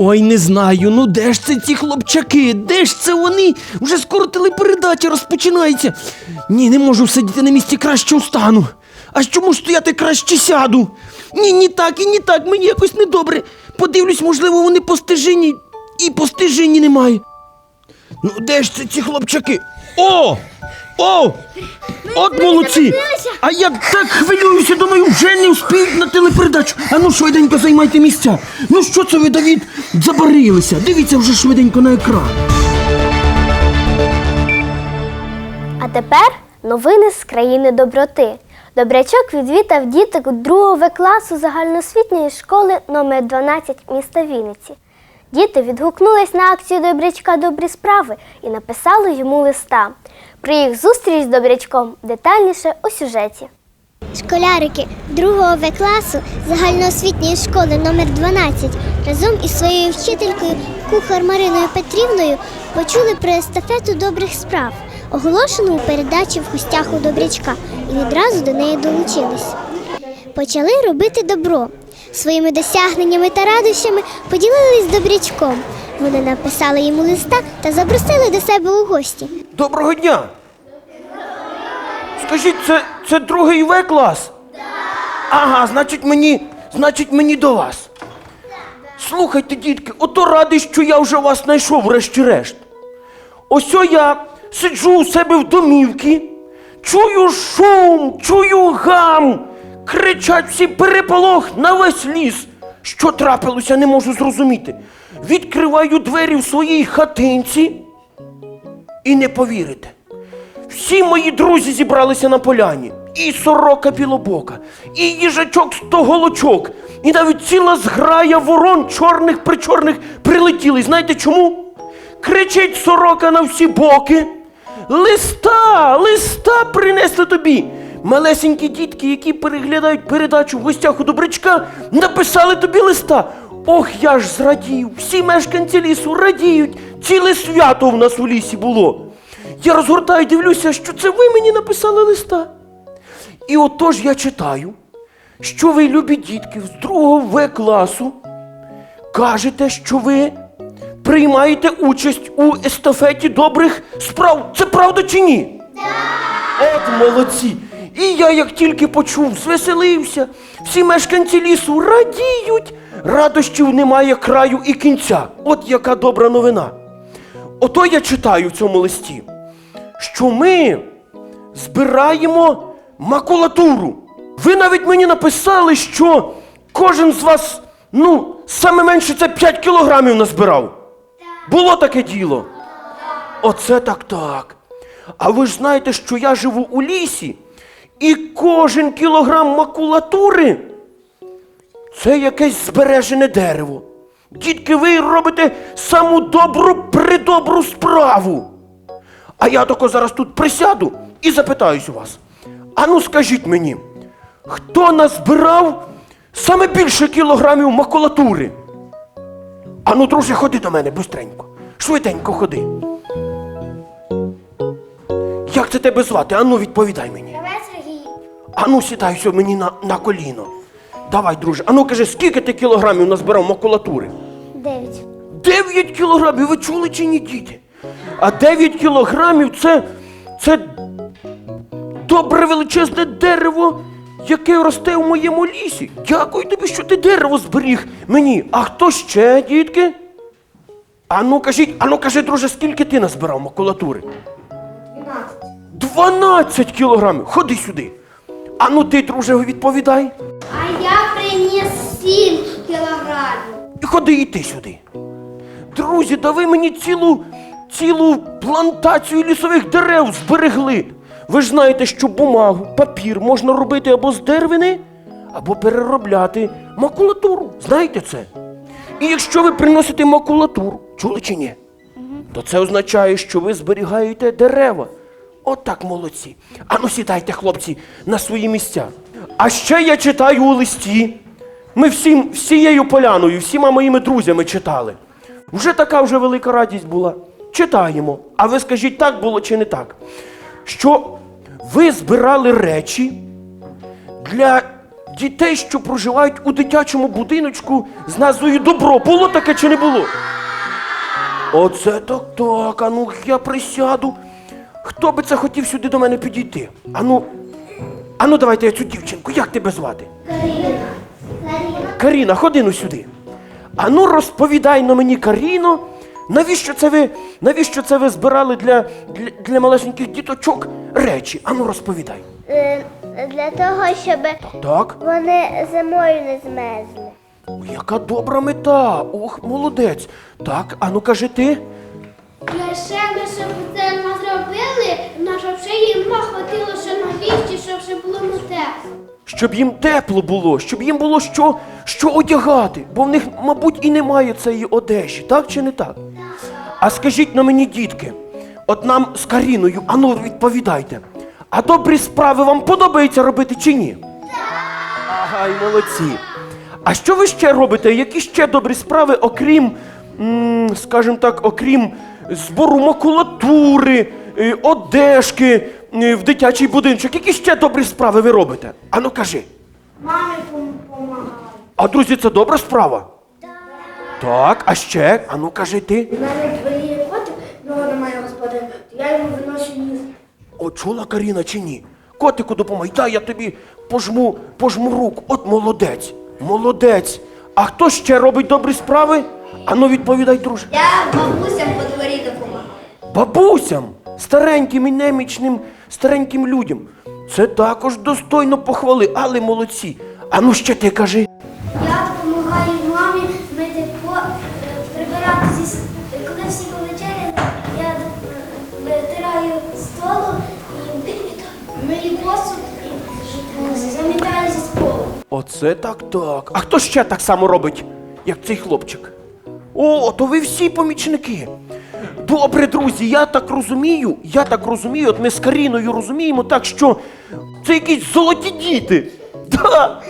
Ой, не знаю, ну де ж це ці хлопчаки? Де ж це вони? Вже скоро телепередача розпочинається. Ні, не можу сидіти на місці краще устану. А чому ж стояти краще сяду? Ні, ні так і ні так, мені якось недобре. Подивлюсь, можливо, вони по стежині і по стежині немає. Ну, де ж це ці хлопчаки? О! О! От молодці! А я так хвилююся, думаю, вже не вспіють на телепередачу. А ну швиденько займайте місця. Ну що це ви, Давід, забарилися? Дивіться вже швиденько на екран. А тепер новини з країни доброти. Добрячок відвітав діток 2 В класу загальноосвітньої школи номер 12 міста Вінниці. Діти відгукнулись на акцію Добрячка Добрі справи і написали йому листа. Про їх зустріч з добрячком детальніше у сюжеті. Школярики 2 В класу загальноосвітньої школи номер 12 разом із своєю вчителькою кухар Мариною Петрівною почули про естафету добрих справ, оголошену у передачі в гостях у Добрячка, і відразу до неї долучились. Почали робити добро. Своїми досягненнями та радощами поділились з добрячком. Вони написали йому листа та запросили до себе у гості. Доброго дня! Скажіть, це, це другий В клас? Ага, значить мені, значить мені до вас. Слухайте, дітки, ото радий, що я вже вас знайшов, врешті-решт. Ось я сиджу у себе в домівці, чую шум, чую гам, кричать всі переполох на весь ліс. Що трапилося, не можу зрозуміти. Відкриваю двері в своїй хатинці і не повірите. Всі мої друзі зібралися на поляні. І сорока білобока, і їжачок стоголочок, і навіть ціла зграя ворон чорних причорних прилетіли. Знаєте чому? Кричить сорока на всі боки. Листа, листа принесли тобі. Малесенькі дітки, які переглядають передачу в гостях у добрячка, написали тобі листа. Ох, я ж зрадів, всі мешканці лісу радіють, ціле свято в нас у лісі було. Я розгортаю, дивлюся, що це ви мені написали листа. І отож я читаю, що ви, любі дітки, з другого В класу, кажете, що ви приймаєте участь у естафеті добрих справ. Це правда чи ні? От молодці! І я, як тільки почув, звеселився, всі мешканці лісу радіють, радощів немає краю і кінця. От яка добра новина. Ото я читаю в цьому листі, що ми збираємо макулатуру. Ви навіть мені написали, що кожен з вас, ну, саме менше це 5 кілограмів назбирав. Було таке діло. Оце так так. А ви ж знаєте, що я живу у лісі, і кожен кілограм макулатури це якесь збережене дерево. Дітки, ви робите саму добру придобру справу. А я тако зараз тут присяду і запитаюсь у вас. Ану, скажіть мені, хто назбирав саме більше кілограмів макулатури? Ану, друже, ходи до мене бистренько. Швиденько ходи. Як це тебе звати? Ану, відповідай мені. Ану, сідай сьо мені на, на коліно. Давай, друже. Ану, кажи, скільки ти кілограмів назбирав макулатури? Дев'ять. 9 кілограмів, ви чули чи ні, діти? А 9 кілограмів це. це добре величезне дерево, яке росте в моєму лісі. Дякую тобі, що ти дерево зберіг мені. А хто ще, дітки? Ану кажіть, ану кажи, друже, скільки ти назбирав макулатури? 12. 12 кілограмів. Ходи сюди. Ану ти, друже, відповідай. А я приніс 7 кілограмів. Ходи ти сюди. Друзі, да ви мені цілу, цілу плантацію лісових дерев зберегли. Ви ж знаєте, що бумагу, папір можна робити або з деревини, або переробляти макулатуру. Знаєте це? І якщо ви приносите макулатуру, чули чи ні? То це означає, що ви зберігаєте дерева. От так молодці. Ану сідайте, хлопці, на свої місця. А ще я читаю у листі. Ми всім, всією поляною, всіма моїми друзями читали. Вже така вже велика радість була. Читаємо. А ви скажіть, так було чи не так? Що ви збирали речі для дітей, що проживають у дитячому будиночку з назвою Добро. Було таке чи не було? Оце так так. Ану, я присяду. Хто би це хотів сюди до мене підійти? Ану, ану, давайте я цю дівчинку. Як тебе звати? Каріна. Каріна, ходи ну сюди. Ану, розповідай на мені, Каріно, навіщо це ви, навіщо це ви збирали для, для, для малесеньких діточок речі? Ану, розповідай. Е, Для того, щоб Так? вони зимою не змерзли. О, яка добра мета. Ох, молодець. Так, ану кажи ти. Я ще ми щоб це ми зробили, на щоб ще їм хватило ще на віщі, щоб ще було тепло. Щоб їм тепло було, щоб їм було що, що одягати, бо в них, мабуть, і немає цієї одежі, так чи не так? А скажіть на мені, дітки, от нам з Каріною, ану відповідайте, а добрі справи вам подобається робити чи ні? Ага, і молодці. А що ви ще робите? Які ще добрі справи, окрім, скажімо так, окрім збору макулатури, одежки е, в дитячий будиночок? Які ще добрі справи ви робите? Ану кажи. Мамі допомагаю. А друзі, це добра справа? Так, а ще? Ану кажи ти. У мене двоє котик, його немає господи, я йому виношу їсти. О, чула Каріна чи ні? Котику допомагай, дай я тобі пожму, пожму руку. От молодець, молодець. А хто ще робить добрі справи? Ану відповідай, друже. Я бабусям по дворі допомагаю. Бабусям, стареньким і немічним, стареньким людям. Це також достойно похвали, але молодці. Ану ще ти кажи. Я допомагаю мамі мити по е, прибирати зі коли всі повечеряли, я е, витираю столу і мию посуд і замітаю зі столу. Оце так так. А хто ще так само робить, як цей хлопчик? О, то ви всі помічники. Добре, друзі, я так розумію, я так розумію, от ми з Каріною розуміємо так, що це якісь золоті діти. Да,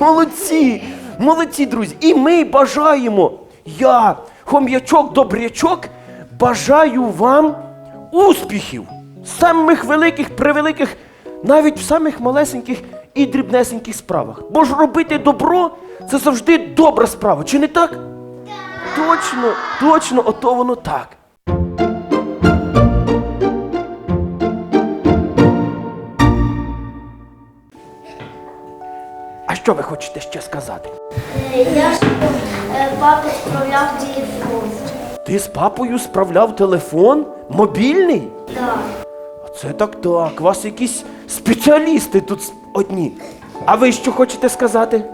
молодці, молодці, друзі. І ми бажаємо, я, хом'ячок, добрячок, бажаю вам успіхів, самих великих, превеликих, навіть в самих малесеньких і дрібнесеньких справах. Бо ж робити добро це завжди добра справа, чи не так? Точно, точно, ото воно так. А що ви хочете ще сказати? Я ж папа справляв телефон. Ти з папою справляв телефон? Мобільний? Так. Це так так. У вас якісь спеціалісти тут одні. А ви що хочете сказати?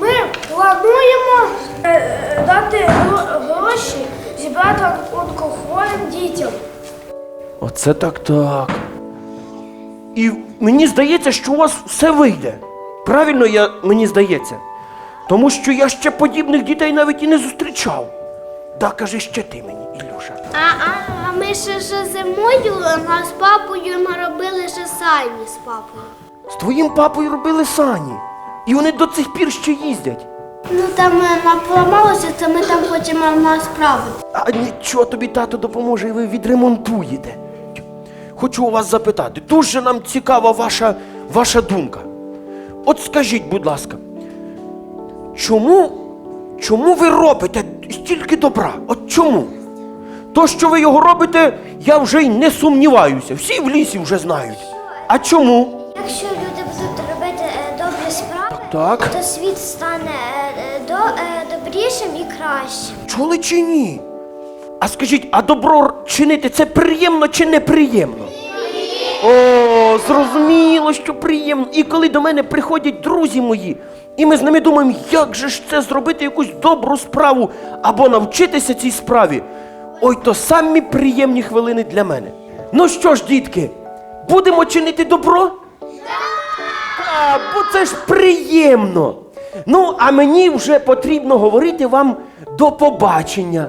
Ми плануємо е, дати гроші зібрати алкогольним дітям. Оце так так. І мені здається, що у вас все вийде. Правильно я, мені здається. Тому що я ще подібних дітей навіть і не зустрічав. Да, кажи ще ти мені, Ілюша. А, а, а ми ще, ще зимою а з папою наробили ще самі з папою. З твоїм папою робили сані. І вони до цих пір ще їздять. Ну там е, поламалося, це ми там хочемо насправити. А нічого тобі тато допоможе, і ви відремонтуєте. Хочу у вас запитати, дуже нам цікава ваша, ваша думка. От скажіть, будь ласка, чому, чому ви робите стільки добра? От чому? То, що ви його робите, я вже й не сумніваюся. Всі в лісі вже знають. А чому? Якщо люди будуть робити е, добрі справи, Так. то світ стане е, е, до, добрішим і кращим. Чули чи ні? А скажіть, а добро чинити це приємно чи неприємно? О, зрозуміло, що приємно. І коли до мене приходять друзі мої, і ми з ними думаємо, як же ж це зробити якусь добру справу або навчитися цій справі. Ой, то самі приємні хвилини для мене. Ну що ж, дітки, будемо чинити добро? А, бо це ж приємно. Ну, а мені вже потрібно говорити вам до побачення.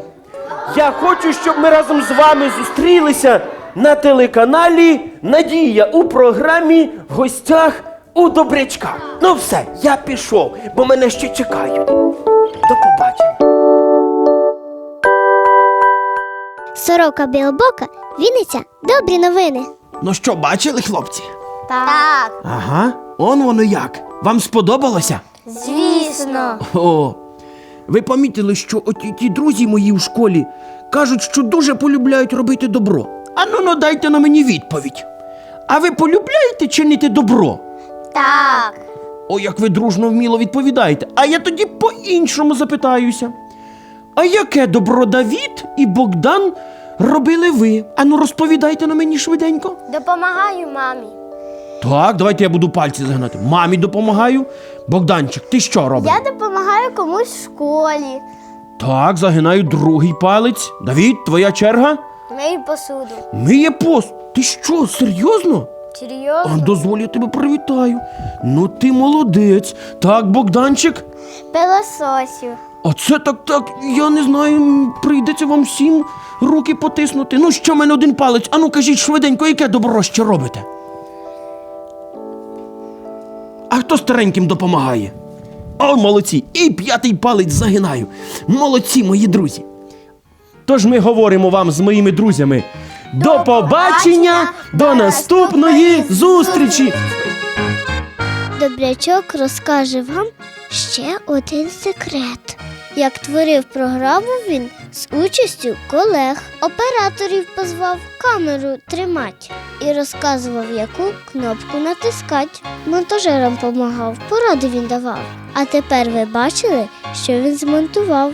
Я хочу, щоб ми разом з вами зустрілися на телеканалі Надія у програмі в гостях у Добрячка. Ну все, я пішов, бо мене ще чекають. До побачення. Сорока Білбока, Вінниця, добрі новини. Ну що, бачили, хлопці? Так, Ага, он воно як. Вам сподобалося? звісно. О, ви помітили, що оті ті друзі мої в школі кажуть, що дуже полюбляють робити добро. А ну дайте на мені відповідь. А ви полюбляєте чинити добро? Так. О, як ви дружно вміло відповідаєте. А я тоді по-іншому запитаюся. А яке добро Давід і Богдан робили ви? Ану розповідайте на мені швиденько. Допомагаю мамі. Так, давайте я буду пальці загнати. Мамі допомагаю. Богданчик, ти що робиш? Я допомагаю комусь в школі. Так, загинаю другий палець. Давід, твоя черга? Мию посуду. Миє пост. Ти що, серйозно? Серйозно? А дозволь, я тебе привітаю. Ну ти молодець. Так, Богданчик. Пилососю. Оце так так. Я не знаю, прийдеться вам всім руки потиснути. Ну, що в мене один палець? Ану, кажіть швиденько, яке добро ще робите? А хто стареньким допомагає? О, молодці! І п'ятий палець загинаю. Молодці, мої друзі. Тож ми говоримо вам з моїми друзями. До побачення, до наступної зустрічі! Добрячок розкаже вам ще один секрет. Як творив програму він з участю колег, операторів позвав камеру тримати і розказував, яку кнопку натискати. Монтажерам помагав, поради він давав. А тепер ви бачили, що він змонтував.